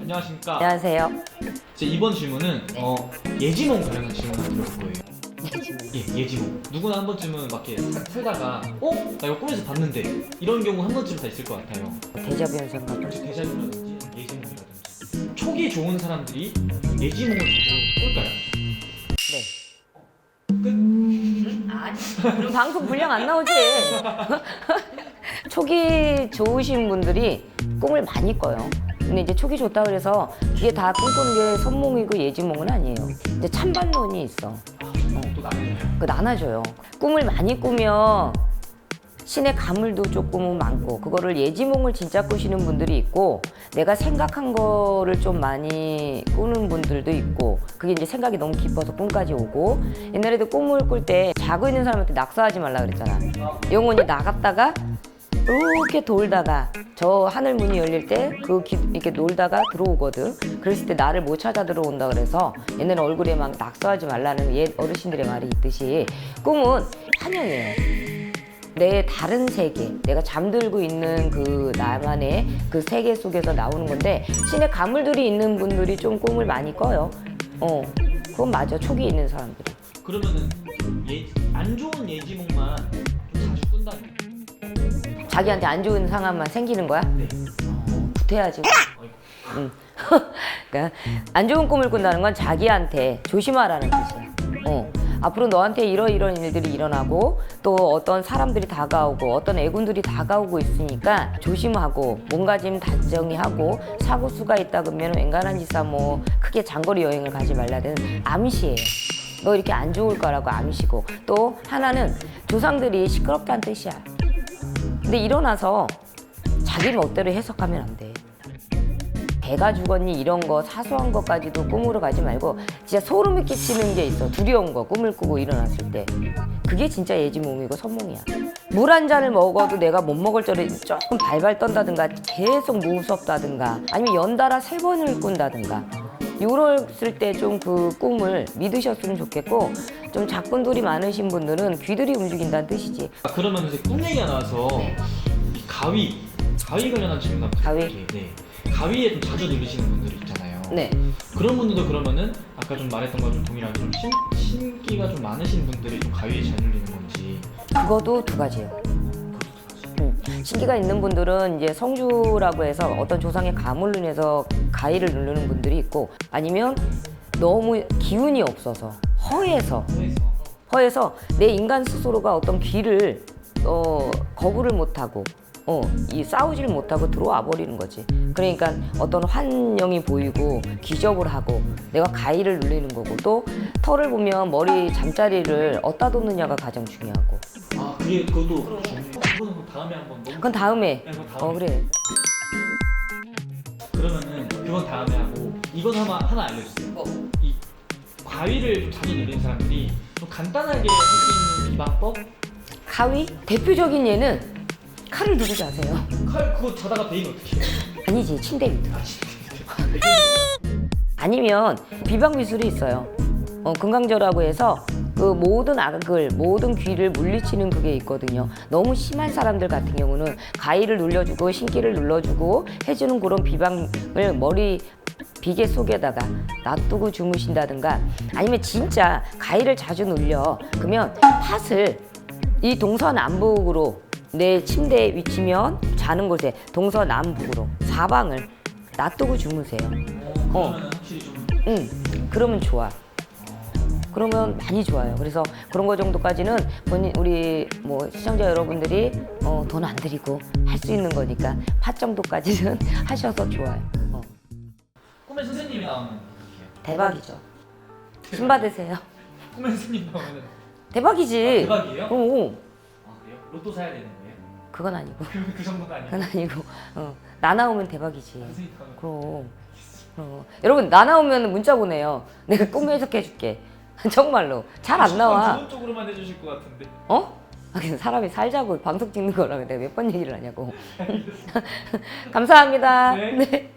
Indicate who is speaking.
Speaker 1: 안녕하십니까.
Speaker 2: 안녕하세요.
Speaker 1: 제 이번 질문은 어, 예지몽 관련한 질문 하나 드려볼 거예요. 예, 예지몽. 누구나 한 번쯤은 막 이렇게 사- 살다가 어? 나 이거 꿈에서 봤는데 이런 경우 한 번쯤 다 있을 것 같아요.
Speaker 2: 대자뷰 현상 같은
Speaker 1: 혹시 대자뷰라든지 예지몽이라든지 촉이 좋은 사람들이 예지몽을 자주 꿀까요?
Speaker 2: 네. 그럼 방송 분량 안 나오지? 촉이 좋으신 분들이 꿈을 많이 꿔요. 근데 이제 촉이 좋다 그래서 그게 다 꿈꾸는 게 선몽이고 예지몽은 아니에요. 이제 찬반론이 있어.
Speaker 1: 또 나뉘어요.
Speaker 2: 그 나눠줘요. 꿈을 많이 꾸면 신의 가물도 조금은 많고 그거를 예지몽을 진짜 꾸시는 분들이 있고 내가 생각한 거를 좀 많이 꾸는 분들도 있고 그게 이제 생각이 너무 깊어서 꿈까지 오고 옛날에도 꿈을 꿀 때 자고 있는 사람한테 낙서하지 말라 그랬잖아 영혼이 나갔다가 이렇게 돌다가 저 하늘 문이 열릴 때 그 이렇게 놀다가 들어오거든. 그랬을 때 나를 못 찾아 들어온다 그래서 옛날에 얼굴에 막 낙서하지 말라는 옛 어르신들의 말이 있듯이 꿈은 환영이에요. 내 다른 세계, 내가 잠들고 있는 그 나만의 그 세계 속에서 나오는 건데 신의 가물들이 있는 분들이 좀 꿈을 많이 꿔요. 어, 그건 맞아. 촉이 있는 사람들이.
Speaker 1: 그러면은 예, 안 좋은 예지몽만 좀 자주 꾼다는
Speaker 2: 자기한테 안 좋은 상황만 생기는 거야?
Speaker 1: 네. 아이고.
Speaker 2: 응. 그러니까 안 좋은 꿈을 꾼다는 건 자기한테 조심하라는 뜻이야. 어. 앞으로 너한테 이런 이런 일들이 일어나고 또 어떤 사람들이 다가오고 어떤 애군들이 다가오고 있으니까 조심하고 몸가짐 단정히 하고 사고 수가 있다 그러면 웬간한 짓사 뭐 크게 장거리 여행을 가지 말라는 암시예요. 너 이렇게 안 좋을 거라고 암시고 또 하나는 조상들이 시끄럽게 한 뜻이야. 근데 일어나서 자기 멋대로 해석하면 안 돼. 배가 죽었니? 이런 거 사소한 것까지도 꿈으로 가지 말고 진짜 소름이 끼치는 게 있어. 두려운 거 꿈을 꾸고 일어났을 때. 그게 진짜 예지몽이고 선몽이야. 물 한 잔을 먹어도 내가 못 먹을 줄을 조금 발발 떤다든가 계속 무섭다든가 아니면 연달아 세 번을 꾼다든가 이랬을 때 좀 그 꿈을 믿으셨으면 좋겠고 좀 작품들이 많으신 분들은 귀들이 움직인다는 뜻이지
Speaker 1: 아, 그러면 이제 꿈 얘기가 나와서 이 가위, 가위 관련한 질문 한번
Speaker 2: 가위?
Speaker 1: 드릴게요. 네. 가위에 좀 자주 눌리시는 분들 있잖아요.
Speaker 2: 네
Speaker 1: 그런 분들도 그러면은 아까 좀 말했던 거좀 동일하게 좀 신, 신기가 좀 많으신 분들이 좀 가위에 잘 눌리는 건지
Speaker 2: 그것도 두 가지예요 음, 신기가 있는 분들은 이제 성주라고 해서 어떤 조상의 가물로 인해서 가위를 누르는 분들이 있고 아니면 너무 기운이 없어서 허해서 허해서 내 인간 스스로가 어떤 귀를 어, 거부를 못하고 어, 이 싸우지를 못하고 들어와 버리는 거지. 그러니까 어떤 환영이 보이고 기적을 하고 내가 가위를 눌리는 거고 또 털을 보면 머리 잠자리를 어디다 뒀느냐가 가장 중요하고.
Speaker 1: 아 그게 그것도 다음에 한번 너무
Speaker 2: 그건 다음에.
Speaker 1: 네, 그건 다음에.
Speaker 2: 어 그래.
Speaker 1: 그러면은 그건 다음에 하고 이건 하나 하나 알려주세요.
Speaker 2: 뭐?
Speaker 1: 이 가위를 좀 자주 눌리는 사람들이 좀 간단하게 할 수 있는 비방법?
Speaker 2: 가위? 대표적인 예는 칼을 누르지 않으세요.
Speaker 1: 칼 그거 자다가 베이면 어떻게 해요?
Speaker 2: 아니지 침대 밑으로.
Speaker 1: 아.
Speaker 2: 아니면 비방 미술이 있어요. 어, 금강저라고 해서 그 모든 악을 모든 귀를 물리치는 그게 있거든요. 너무 심한 사람들 같은 경우는 가위를 눌려주고 신기를 눌러주고 해주는 그런 비방을 머리 비계 속에다가 놔두고 주무신다든가 아니면 진짜 가위를 자주 눌려 그러면 팥을 이 동서남북으로 내 침대 위치면 자는 곳에 동서남북으로 사방을 놔두고 주무세요.
Speaker 1: 어,
Speaker 2: 응, 그러면 좋아. 그러면 많이 좋아요. 그래서 그런 거 정도까지는 본인 우리 뭐 시청자 여러분들이 어, 돈안 들이고 할 수 있는 거니까 팥 정도까지는 하셔서 좋아요. 어.
Speaker 1: 꿈에 선생님이 나오면 어떻게 해요?
Speaker 2: 대박이죠. 신 받으세요.
Speaker 1: 꿈에 선생님 나오면은
Speaker 2: 대박이지.
Speaker 1: 아, 대박이에요?
Speaker 2: 어,
Speaker 1: 아 그래요? 로또 사야 되는 거예요?
Speaker 2: 그건 아니고,
Speaker 1: 그, 그 정도는 아니에요?
Speaker 2: 그건 아니고, 어, 나 나오면 대박이지.
Speaker 1: 선생님 나오면
Speaker 2: 그럼. 어. 여러분 나 나오면 문자 보내요. 내가 꿈 해석해 줄게. 정말로 잘 안 나와.
Speaker 1: 좋은 쪽으로만 해주실 것 같은데
Speaker 2: 어? 아, 사람이 살자고 방송 찍는 거라고 내가 몇 번 얘기를 하냐고. 감사합니다.
Speaker 1: 네.
Speaker 2: 네.